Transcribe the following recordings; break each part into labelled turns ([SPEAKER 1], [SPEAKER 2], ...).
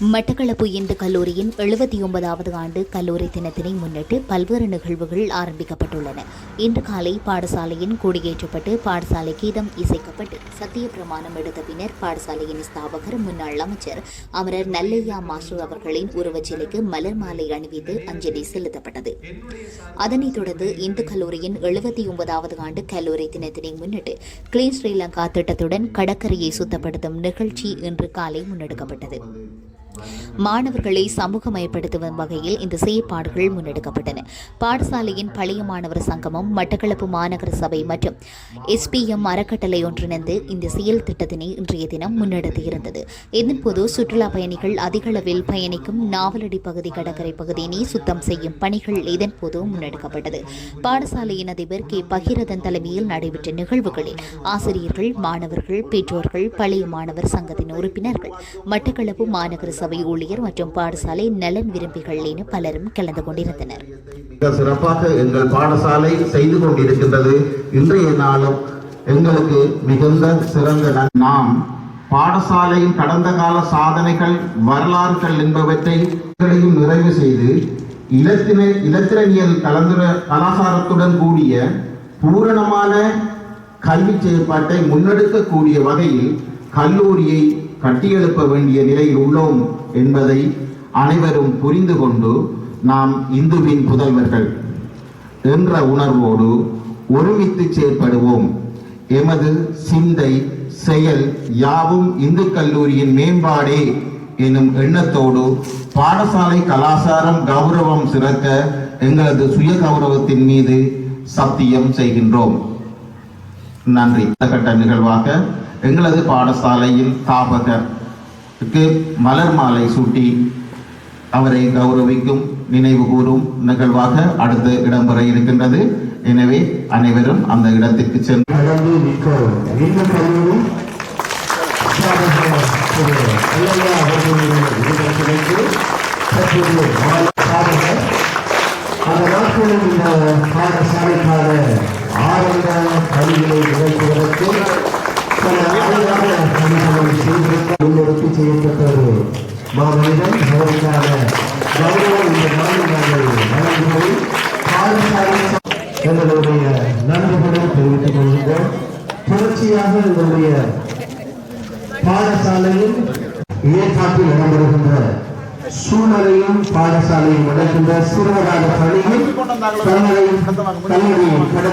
[SPEAKER 1] மட்டக்களப்பு இந்து கல்லூரியின் எழுபத்தி ஒன்பதாவது ஆண்டு கல்லூரி தினத்தினை முன்னிட்டு பல்வேறு நிகழ்வுகள் ஆரம்பிக்கப்பட்டுள்ளன. இன்று காலை பாடசாலையின் கொடியேற்றப்பட்டு பாடசாலை கீதம் இசைக்கப்பட்டு சத்திய பிரமாணம் எடுத்த பின்னர் பாடசாலையின் ஸ்தாபகர் முன்னாள் அமைச்சர் அமரர் நல்லையா மாஸ்டர் அவர்களின் உருவச்சிலைக்கு மலர் மாலை அணிவித்து அஞ்சலி செலுத்தப்பட்டது. அதனைத் தொடர்ந்து இந்து கல்லூரியின் எழுபத்தி ஒன்பதாவது ஆண்டு கல்லூரி தினத்தினை முன்னிட்டு கிளீன் ஸ்ரீலங்கா திட்டத்துடன் கடற்கரையை சுத்தப்படுத்தும் நிகழ்ச்சி இன்று காலை முன்னெடுக்கப்பட்டது. மாணவர்களை சமூகமயப்படுத்தும் வகையில் இந்த செயற்பாடுகள் முன்னெடுக்கப்பட்டன. பாடசாலையின் பழைய மாணவர் சங்கமம் மட்டக்களப்பு மாநகர சபை மற்றும் எஸ்பிஎம் அறக்கட்டளை ஒன்றிணைந்து இந்த செயல் திட்டத்தினை இன்றைய தினம் முன்னெடுத்திருந்தது இதன்போது சுற்றுலா பயணிகள் அதிக அளவில் பயணிக்கும் நாவலடி பகுதி கடற்கரை பகுதியினை சுத்தம் செய்யும் பணிகள் இதன்போது முன்னெடுக்கப்பட்டது. பாடசாலையின் அதிபர் கே. பகிரதன் தலைமையில் நடைபெற்ற நிகழ்வுகளில் ஆசிரியர்கள் மாணவர்கள் பெற்றோர்கள் பழைய மாணவர் சங்கத்தின் உறுப்பினர்கள் மட்டக்களப்பு மாநகர சபை ஊழியர் மற்றும் பாடசாலை நலன் விரும்பிகள் என பலரும் கலந்து கொண்டிருந்தனர்.
[SPEAKER 2] மிக சிறப்பாக எங்கள் பாடசாலை செய்து கொண்டிருக்கின்றது. இன்றைய நாளும் எங்களுக்கு மிகுந்த சிறந்த நாம் பாடசாலையின் கடந்த கால சாதனைகள் வரலாறுகள் என்பவற்றை நிறைவு செய்து இலத்தின இலத்திரனியல் கலந்துர கலாசாரத்துடன் கூடிய பூரணமான கல்வி செயற்பாட்டை முன்னெடுக்கக்கூடிய வகையில் கல்லூரியை கட்டியெழுப்ப வேண்டிய நிலையில் உள்ளோம் என்பதை அனைவரும் புரிந்து கொண்டு நாம் இந்துவின் புதல்வர்கள் என்ற உணர்வோடு ஒருமித்து செயற்படுவோம். எமது சிந்தை செயல் யாவும் இந்து கல்லூரியின் மேம்பாடே எனும் எண்ணத்தோடு பாடசாலை கலாச்சாரம் கௌரவம் சிறக்க எங்களது சுய கௌரவத்தின் மீது சத்தியம் செய்கின்றோம். நன்றி. கட்ட நிகழ்வாக எங்களது பாடசாலையில் தாபகருக்கு மலர் மாலை சூட்டி அவரை கௌரவிக்கும் நினைவு கூறும் நிகழ்வாக அடுத்து இடம்பெற இருக்கின்றது. எனவே அனைவரும் அந்த இடத்திற்கு சென்று
[SPEAKER 3] இந்த பணிகளை நிகழ்த்துவதற்கு பல ஆண்டுகளாக பணிகளை செய்திருக்க முன்னெடுத்து செய்யப்பட்ட ஒரு மாமனிதன் அவருக்கான கௌரவம் இந்த நாளில் நாங்கள் வழங்குகிறோம் பாடசாலை எங்களுடைய நண்பர்களை தெரிவித்துக் கொள்கின்றோம். தொடர்ச்சியாக எங்களுடைய பாடசாலையில் ஏற்பாட்டில் இடம்பெறுகின்ற சூழலையும் பாடசாலையும் நடக்கின்ற சிறுவராக பணியில் தங்களையும் தன்னுடைய கடை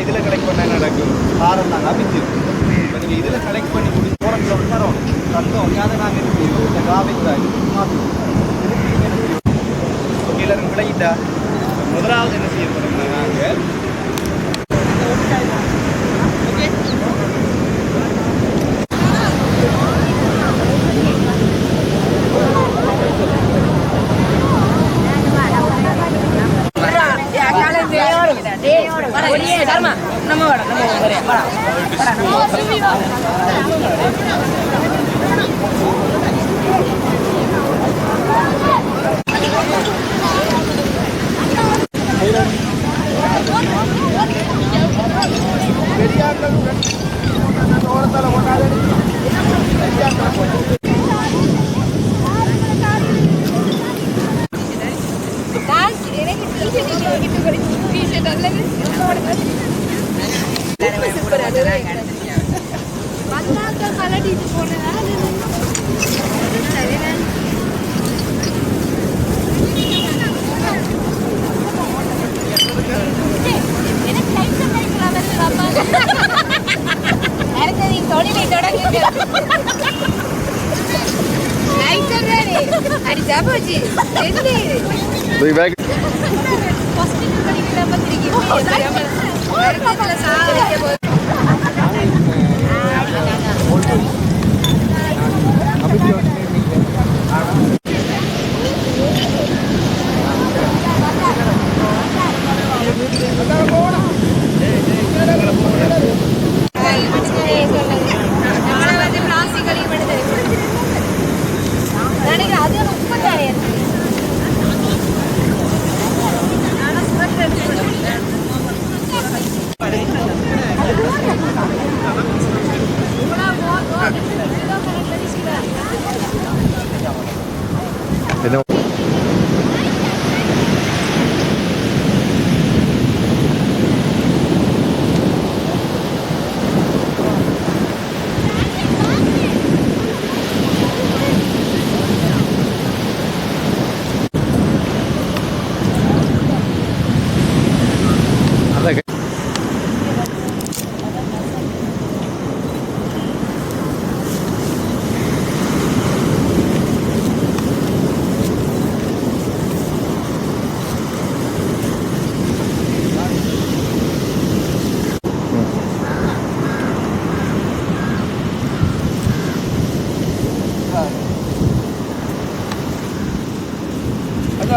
[SPEAKER 4] இதில் கலெக்ட் பண்ண நடக்கும் ஆரம் நாங்கள் அமைச்சு இப்போ நீங்கள் இதில் கலெக்ட் பண்ணி முடிச்சு போகிற கிலோமீட்டர் தரோம் தந்தோம் அதை நாங்கள் என்ன செய்வோம் இந்த எல்லாரும் விளையிட்டா? முதலாவது என்ன செய்ய நாங்கள்
[SPEAKER 5] நம்ம வாடா நம்ம வாடா
[SPEAKER 6] எனக்கு தொழிலை தொடங்குங்க அடிச்சா போச்சு ಫಸ್ಟ್ ತಿಂಗಳು ಕಡೆಗೆ ಬಂದಿರಿಗೆ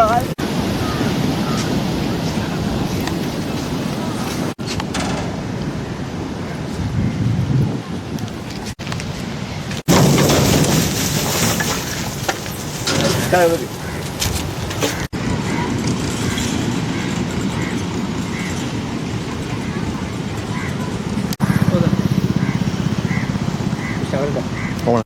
[SPEAKER 6] দেওয়া Come
[SPEAKER 4] on.